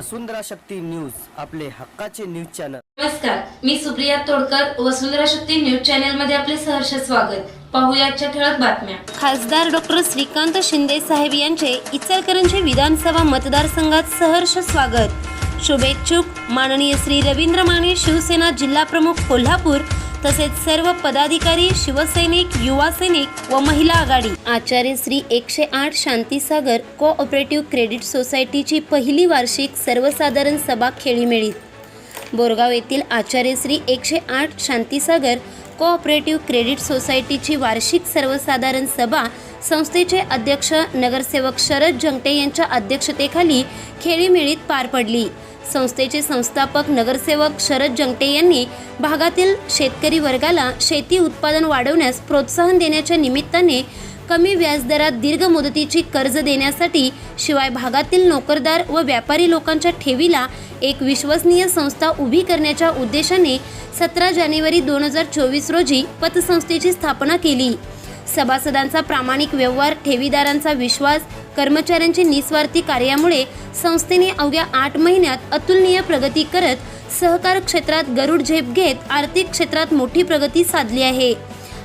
वसुंधरा Shakti news आपले हक्काचे news channel. नमस्कार मी सुप्रिया तोडकर वसुंधरा शक्ती न्यूज चॅनलमध्ये आपले सहर्ष स्वागत. पाहूया आजच्या ठळक बातम्या. खासदार डॉक्टर श्रीकांत शिंदे साहेब यांचे इचलकरंजी विधानसभा मतदारसंघात सहर्ष स्वागत. शुभेच्छुक. माननीय श्री रवींद्र माने शिवसेना जिल्हा प्रमुख कोल्हापूर तसेच सर्व पदाधिकारी शिवसैनिक युवा सैनिक व महिला आघाडी. आचार्य श्री एकशे आठ शांतीसागर कोऑपरेटिव्ह क्रेडिट सोसायटीची पहिली वार्षिक सर्वसाधारण सभा खेळीमेळीत बोरगाव येथील आचार्य श्री एकशे आठ शांतीसागर कोऑपरेटिव्ह क्रेडिट सोसायटीची वार्षिक सर्वसाधारण सभा संस्थेचे अध्यक्ष नगरसेवक शरद जंगटे यांच्या अध्यक्षतेखाली खेळीमेळीत पार पडली. संस्थेचे संस्थापक नगरसेवक शरद जंगटे यांनी भागातील शेतकरी वर्गाला शेती उत्पादन वाढवण्यास प्रोत्साहन देण्याच्या निमित्ताने कमी व्याजदरात दीर्घ मुदतीची कर्ज देण्यासाठी शिवाय भागातील नोकरदार व व्यापारी लोकांच्या ठेवीला एक विश्वसनीय संस्था उभी करण्याच्या उद्देशाने सतरा जानेवारी दोन हजार चोवीस रोजी पतसंस्थेची स्थापना केली. सभासदांचा प्रामाणिक व्यवहार ठेवीदारांचा विश्वास कर्मचाऱ्यांची निस्वार्थी कार्यामुळे संस्थेने अवघ्या आठ महिन्यात अतुलनीय प्रगती करत सहकार क्षेत्रात गरुड झेप घेत आर्थिक क्षेत्रात मोठी प्रगती साधली आहे.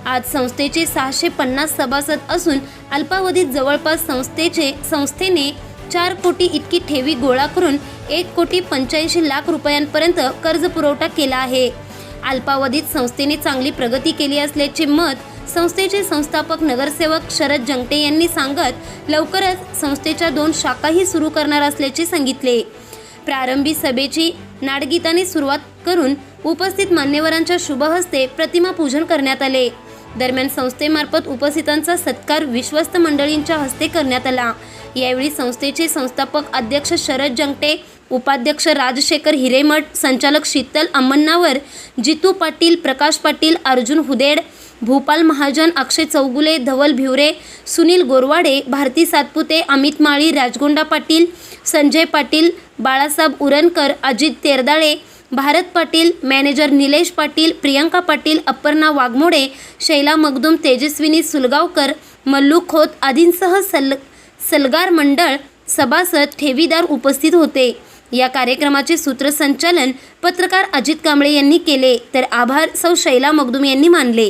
आज संस्थेचे सहाशे पन्नास सभासद असून अल्पावधीत जवळपास संस्थेचे संस्थेने चार कोटी इतकी ठेवी गोळा करून एक कोटी पंच्याऐंशी लाख रुपयांपर्यंत कर्ज पुरवठा केला आहे. अल्पावधीत संस्थेने चांगली प्रगती केली असल्याचे मत संस्थेचे संस्थापक नगरसेवक शरद जंगटे यांनी सांगत लवकरच संस्थेच्या दोन शाखाही सुरू करणार असल्याचे सांगितले. प्रारंभी सभेची नाडगीताने सुरुवात करून उपस्थित मान्यवरांच्या शुभहस्ते प्रतिमा पूजन करण्यात आले. दरम्यान संस्थेमार्फत उपस्थितांचा सत्कार विश्वस्त मंडळींच्या हस्ते करण्यात आला. यावेळी संस्थेचे संस्थापक अध्यक्ष शरद जंगटे उपाध्यक्ष राजशेखर हिरेमठ संचालक शीतल अम्मन्नावर जितू पाटील प्रकाश पाटील अर्जुन हुदेड भूपाल महाजन अक्षय चौगुले धवल भिवरे सुनील गोरवाडे भारती सातपुते अमित माळी राजगोंडा पाटील संजय पाटील बाळासाहेब उरणकर अजित तेरदाळे भारत पाटील मॅनेजर निलेश पाटील प्रियंका पाटील अपर्णा वाघमोडे शैला मगदुम तेजस्विनी सुलगावकर मल्लू खोत आदींसह सल सलगार मंडळ सभासद ठेवीदार उपस्थित होते. या कार्यक्रमाचे सूत्रसंचालन पत्रकार अजित कांबळे यांनी केले. तर आभार सौ शैला मगदुम यांनी मानले.